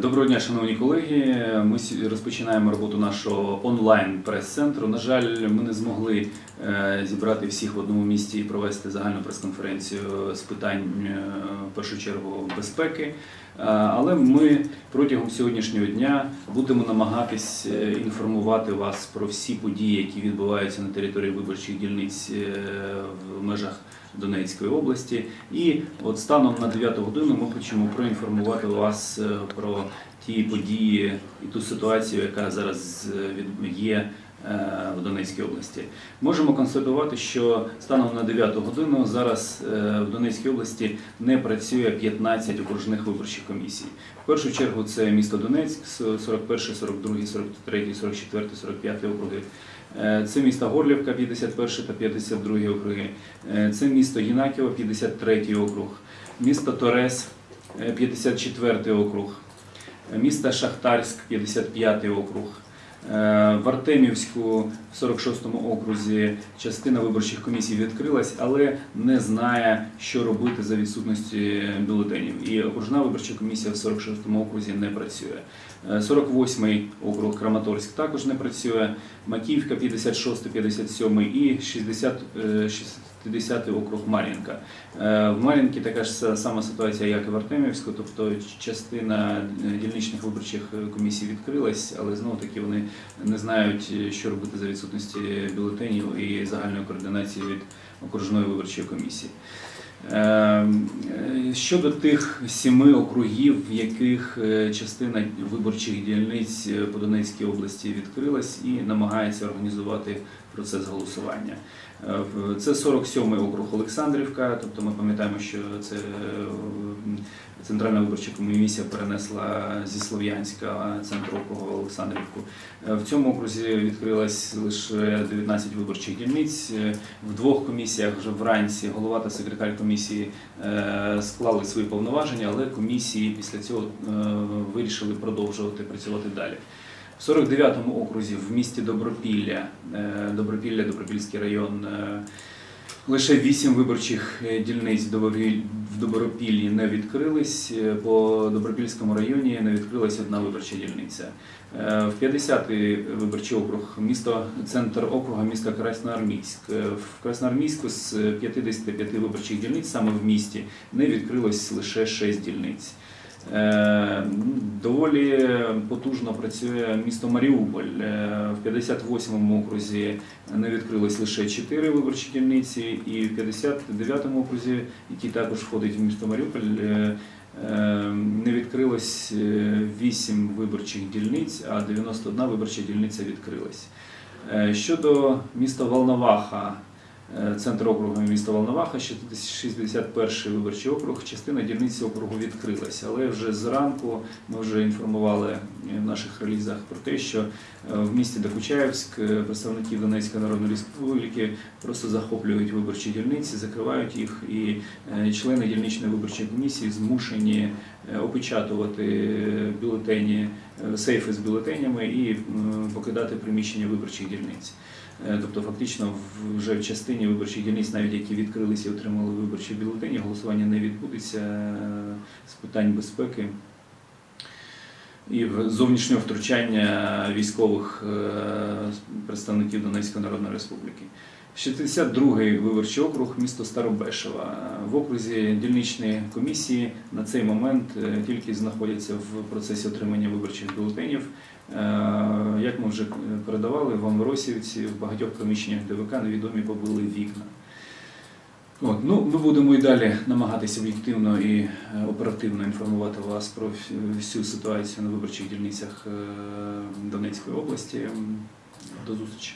Доброго дня, шановні колеги. Ми розпочинаємо роботу нашого онлайн прес-центру. На жаль, ми не змогли е, зібрати всіх в одному місті і провести загальну прес-конференцію з питань е, в першу чергу безпеки. Е, Але ми протягом сьогоднішнього дня будемо намагатись інформувати вас про всі події, які відбуваються на території виборчих дільниць в межах Донецької області. І от станом на 9 годину ми хочемо проінформувати вас е, про ті події і ту ситуацію, яка зараз е, є в Донецькій області. Можемо констатувати, що станом на 9 годину зараз е, в Донецькій області не працює 15 окружних виборчих комісій. В першу чергу це місто Донецьк, 41, 42, 43, 44, 45 округи. Е, Це місто Горлівка, 51 та 52 округи. Е, Це місто Єнаківо, 53 округ, місто Торес, е, 54 округ, е, місто Шахтарськ, 55 округ. Е, В Артемівську в 46-му окрузі частина виборчих комісій відкрилась, але не знає, що робити за відсутності бюлетенів. І окружна виборча комісія в 46-му окрузі не працює. Е, 48-й округ Краматорськ також не працює. Макіївка 56, 57 і 60, е, 60 округ Мар'їнка. Е, В Мар'їнці така ж сама ситуація, як і в Артемівську, тобто частина е, дільничних виборчих комісій відкрилась, але знову таки вони не знають, е, що робити за відсутності бюлетенів і загальної координації від окружної виборчої комісії. Е, е, Щодо тих сіми округів, в яких е, частина виборчих дільниць е, по Донецькій області відкрилась і намагається організувати процес голосування. Е, Це 47-й округ Олександрівка, тобто ми пам'ятаємо, що це е, Центральна виборча комісія перенесла зі Слов'янська центр округу Олександрівку. Е, В цьому окрузі відкрилось лише 19 виборчих дільниць. В двох комісіях вже вранці голова та секретар комісії склали свої повноваження, але комісії після цього вирішили продовжувати працювати далі. В 49-му окрузі в місті Добропілля, е, Добропілля, Добропільський район. е, Лише вісім виборчих е, дільниць в Добропіллі не відкрились. По Добропільському районі не відкрилась одна виборча дільниця. В 50-й виборчий округ, місто, центр округа міста Красноармійськ. В Красноармійську з 55 виборчих дільниць саме в місті не відкрилось лише 6 дільниць. Е, Доволі потужно працює місто Маріуполь. Е, В 58-му окрузі не відкрилось лише 4 виборчі дільниці, і в 59-му окрузі, який також входить в місто Маріуполь, е, не відкрилось 8 виборчих дільниць, а 91 виборча дільниця відкрилась. Щодо міста Волноваха, центр округу міста Волноваха, 61 виборчий округ, частина дільниці округу відкрилася. Але вже зранку ми вже інформували е, в наших релізах про те, що е, в місті Докучаєвськ е, представників Донецької Народної Республіки просто захоплюють виборчі дільниці, закривають їх, і е, члени дільничної виборчої комісії змушені опечатувати бюлетені, сейфи з бюлетенями і покидати приміщення виборчих дільниць. Тобто, фактично, вже в частині виборчих дільниць, навіть які відкрилися і отримали виборчі бюлетені, голосування не відбудеться з питань безпеки і зовнішнього втручання військових е, представників Донецької Народної Республіки. 62-й виборчий округ, місто Старобешева. В окрузі дільничні комісії на цей момент е, тільки знаходяться в процесі отримання виборчих бюлетенів. Е, Як ми вже передавали, в Амросівці в багатьох приміщеннях ДВК невідомі побили вікна. От, ну, ми будемо і далі намагатися об'єктивно і е, оперативно інформувати вас про всю ситуацію на виборчих дільницях е, Донецької області. До зустрічі.